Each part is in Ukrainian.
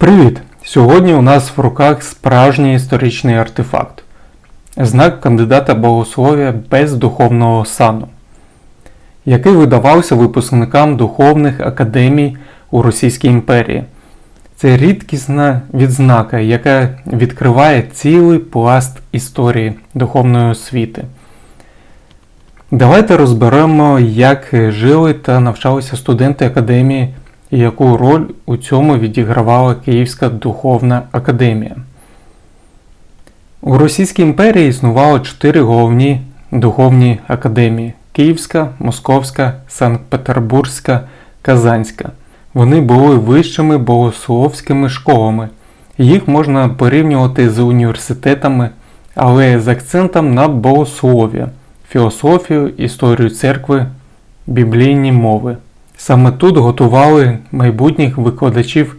Привіт! Сьогодні у нас в руках справжній історичний артефакт. Знак кандидата богослов'я без духовного сану, який видавався випускникам духовних академій у Російській імперії. Це рідкісна відзнака, яка відкриває цілий пласт історії духовної освіти. Давайте розберемо, як жили та навчалися студенти академії і яку роль у цьому відігравала Київська духовна академія. У Російській імперії існувало чотири головні духовні академії Київська, Московська, Санкт-Петербурзька, Казанська. Вони були вищими богословськими школами. Їх можна порівнювати з університетами, але з акцентом на богослов'я, філософію, історію церкви, біблійні мови. Саме тут готували майбутніх викладачів,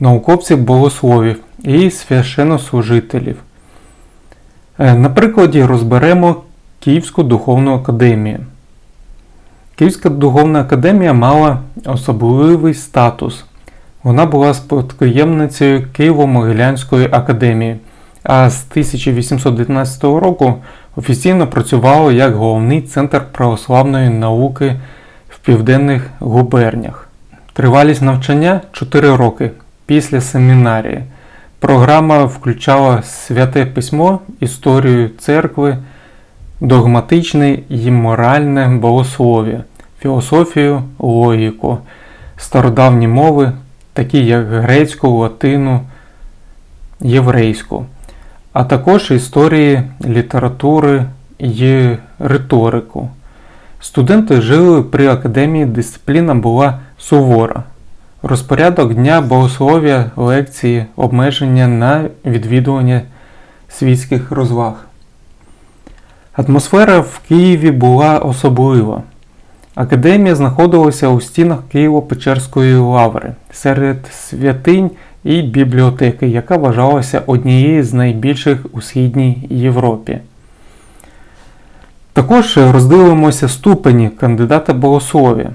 науковців богословів і священнослужителів. Е, На прикладі розберемо Київську духовну академію. Київська духовна академія мала особливий статус. Вона була спадкоємницею Києво-Могилянської академії, а з 1819 року офіційно працювала як головний центр православної науки південних губернях. Тривалість навчання 4 роки після семінарії. Програма включала святе письмо, історію церкви, догматичне і моральне богослов'я, філософію, логіку, стародавні мови, такі як грецьку, латину, єврейську, а також історії літератури і риторику. Студенти жили при академії, дисципліна була сувора. Розпорядок дня богослов'я, лекції, обмеження на відвідування світських розваг. Атмосфера в Києві була особлива. Академія знаходилася у стінах Києво-Печерської лаври серед святинь і бібліотеки, яка вважалася однією з найбільших у Східній Європі. Також роздивимося ступені кандидата богослов'я.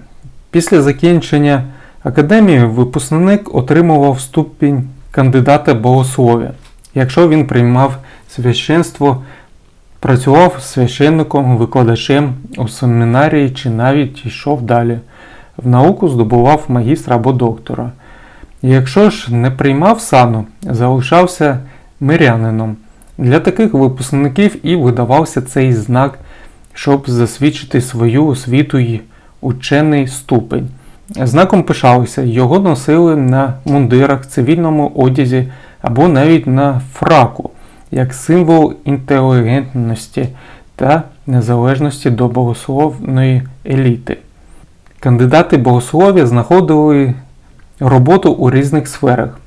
Після закінчення академії випускник отримував ступінь кандидата богослов'я, якщо він приймав священство, працював священником, викладачем у семінарії чи навіть йшов далі. В науку здобував магістра або доктора. Якщо ж не приймав сану, залишався мирянином. Для таких випускників і видавався цей знак щоб засвідчити свою освіту й учений ступень. Знаком пишалися, його носили на мундирах, цивільному одязі або навіть на фраку, як символ інтелігентності та незалежності до богословної еліти. Кандидати богослов'я знаходили роботу у різних сферах,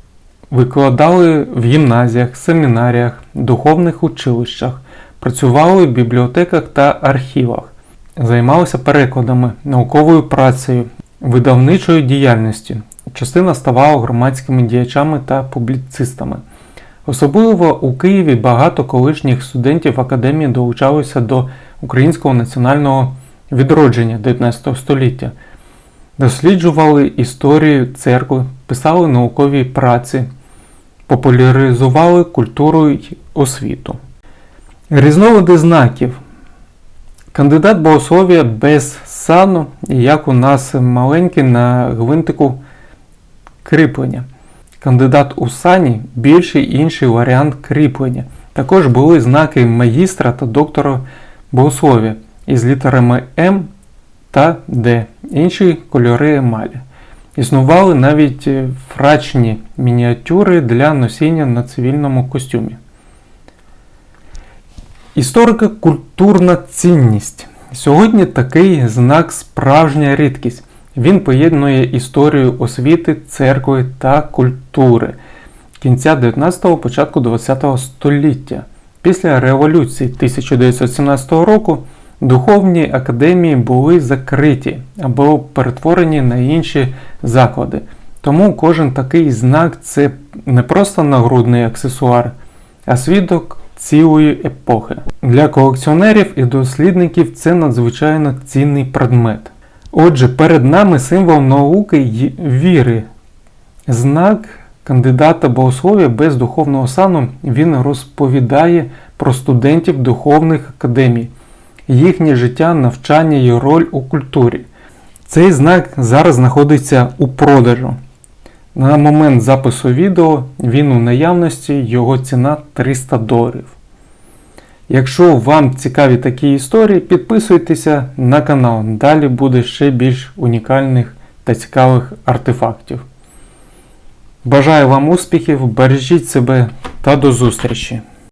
викладали в гімназіях, семінаріях, духовних училищах, Працювали в бібліотеках та архівах, займалися перекладами, науковою працею, видавничою діяльністю. Частина ставала громадськими діячами та публіцистами. Особливо у Києві багато колишніх студентів академії долучалися до українського національного відродження 19 століття, досліджували історію церкви, писали наукові праці, популяризували культуру й освіту. Різновиди знаків. Кандидат богослов'я без сану, як у нас маленький на гвинтику кріплення. Кандидат у сані більший інший варіант кріплення. Також були знаки магістра та доктора богослов'я із літерами М та Д, інші кольори емалі. Існували навіть фрачні мініатюри для носіння на цивільному костюмі. Історико-культурна цінність. Сьогодні такий знак справжня рідкість. Він поєднує історію освіти, церкви та культури кінця 19-го, початку 20-го століття. Після революції 1917 року духовні академії були закриті або перетворені на інші заклади. Тому кожен такий знак це не просто нагрудний аксесуар, а свідок цілої епохи. Для колекціонерів і дослідників це надзвичайно цінний предмет. Отже, перед нами символ науки й віри, знак кандидата богослов'я без духовного сану він розповідає про студентів духовних академій, їхнє життя, навчання і роль у культурі. Цей знак зараз знаходиться у продажу. На момент запису відео він у наявності, його ціна 300 доларів. Якщо вам цікаві такі історії, підписуйтеся на канал. Далі буде ще більш унікальних та цікавих артефактів. Бажаю вам успіхів, бережіть себе та до зустрічі!